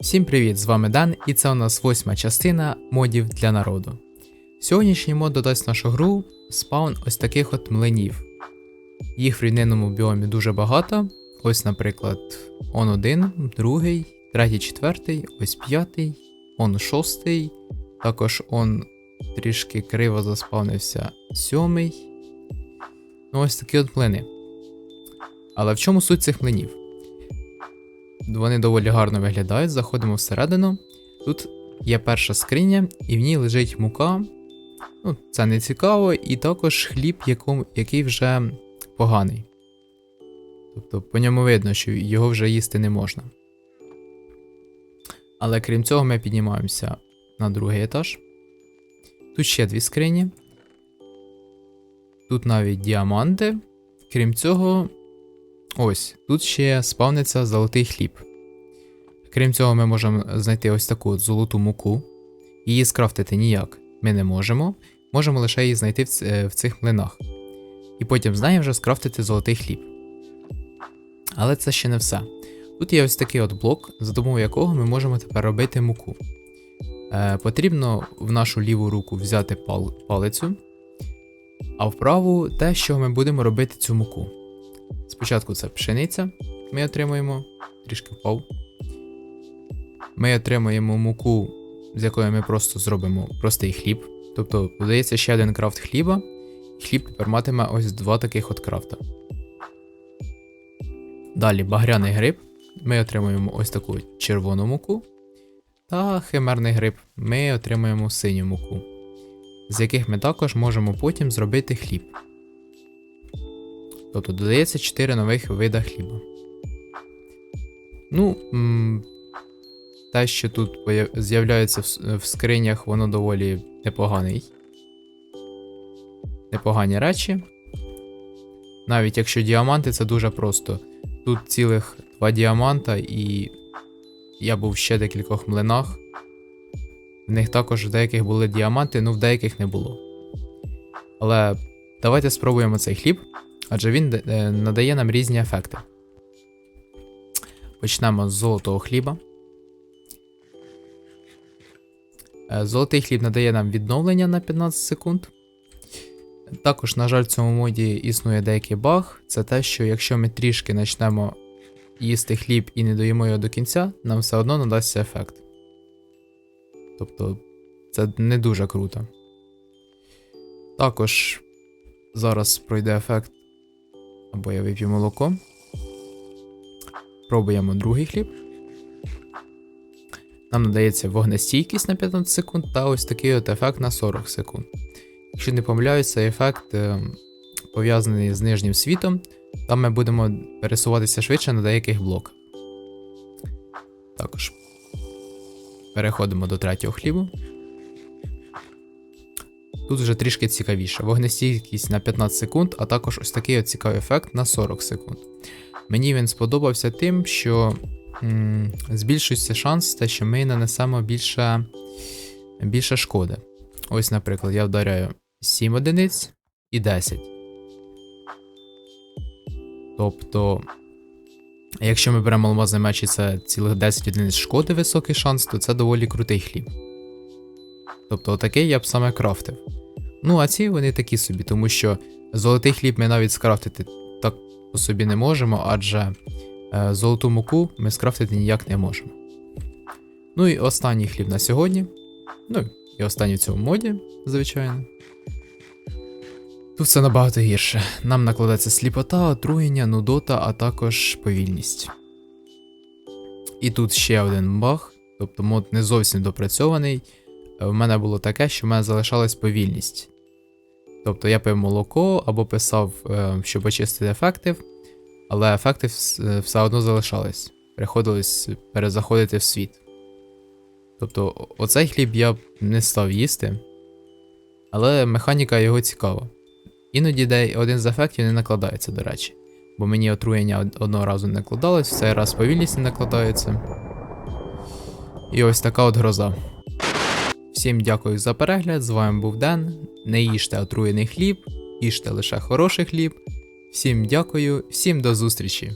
Всім привіт! З вами Дан, і це у нас восьма частина модів для народу. Сьогоднішній мод додасть в нашу гру спаун ось таких от млинів. Їх в рівнинному біомі дуже багато. Ось, наприклад, он один, другий, третій, четвертий, ось п'ятий, он шостий, також он трішки криво заспавнився сьомий. Ну, ось такі от млини. Але в чому суть цих млинів? Вони доволі гарно виглядають. Заходимо всередину. Тут є перша скриня, і в ній лежить мука. Ну, це не цікаво, і також хліб, якому, який вже поганий. Тобто по ньому видно, що його вже їсти не можна. Але крім цього, ми піднімаємося на другий етаж. Тут ще дві скрині. Тут навіть діаманти. Крім цього, Ось, тут ще спавниться золотий хліб. Крім цього, ми можемо знайти ось таку от золоту муку. Її скрафтити ніяк ми не можемо. Можемо лише її знайти в, в цих млинах. І потім з неї вже скрафтити золотий хліб. Але це ще не все. Тут є ось такий от блок, за допомогою якого ми можемо тепер робити муку. Е, потрібно в нашу ліву руку взяти пал- палицю, а в праву те, що ми будемо робити цю муку. Спочатку це пшениця, ми отримуємо трішки впав. Ми отримуємо муку, з якої ми просто зробимо простий хліб. Тобто додається ще один крафт хліба, хліб тепер матиме ось два таких от крафта. Далі багряний гриб. Ми отримуємо ось таку червону муку. Та химерний гриб ми отримуємо синю муку, з яких ми також можемо потім зробити хліб. Тобто додається 4 нових вида хліба. Ну, те, що тут з'являється в, скринях, воно доволі непоганий. Непогані речі. Навіть якщо діаманти, це дуже просто. Тут цілих два діаманта, і я був ще декількох млинах. В них також в деяких були діаманти, ну в деяких не було. Але давайте спробуємо цей хліб адже він е, надає нам різні ефекти. Почнемо з золотого хліба. Е, Золотий хліб надає нам відновлення на 15 секунд. Також, на жаль, в цьому моді існує деякий баг. Це те, що якщо ми трішки почнемо їсти хліб і не доїмо його до кінця, нам все одно надасться ефект. Тобто, це не дуже круто. Також зараз пройде ефект або я вип'ю молоко. Пробуємо другий хліб. Нам надається вогнестійкість на 15 секунд та ось такий от ефект на 40 секунд. Якщо не помиляюсь, цей ефект е, пов'язаний з нижнім світом, там ми будемо пересуватися швидше на деяких блоках. Також переходимо до третього хлібу. Тут вже трішки цікавіше. Вогнестійкість на 15 секунд, а також ось такий цікавий ефект на 40 секунд. Мені він сподобався тим, що м, збільшується шанс, те, що ми нанесемо більше, більше шкоди. Ось, наприклад, я вдаряю 7 одиниць і 10. Тобто, якщо ми беремо алмазний меч і це цілих 10 одиниць шкоди, високий шанс, то це доволі крутий хліб. Тобто, отакий я б саме крафтив. Ну, а ці вони такі собі, тому що золотий хліб ми навіть скрафтити так по собі не можемо, адже е, золоту муку ми скрафтити ніяк не можемо. Ну і останній хліб на сьогодні. Ну і останній в цьому моді, звичайно. Тут все набагато гірше. Нам накладається сліпота, отруєння, нудота, а також повільність. І тут ще один баг, тобто мод не зовсім допрацьований. В мене було таке, що в мене залишалась повільність. Тобто я пив молоко або писав, е, щоб очистити ефектив, але ефекти е, все одно залишались. Приходилось перезаходити в світ. Тобто, оцей хліб я не став їсти, але механіка його цікава. Іноді один з ефектів не накладається, до речі. Бо мені отруєння одного разу не накладалось, в цей раз повільність не накладається. І ось така от гроза. Всім дякую за перегляд. З вами був Ден. Не їжте отруєний хліб, їжте лише хороший хліб. Всім дякую, всім до зустрічі!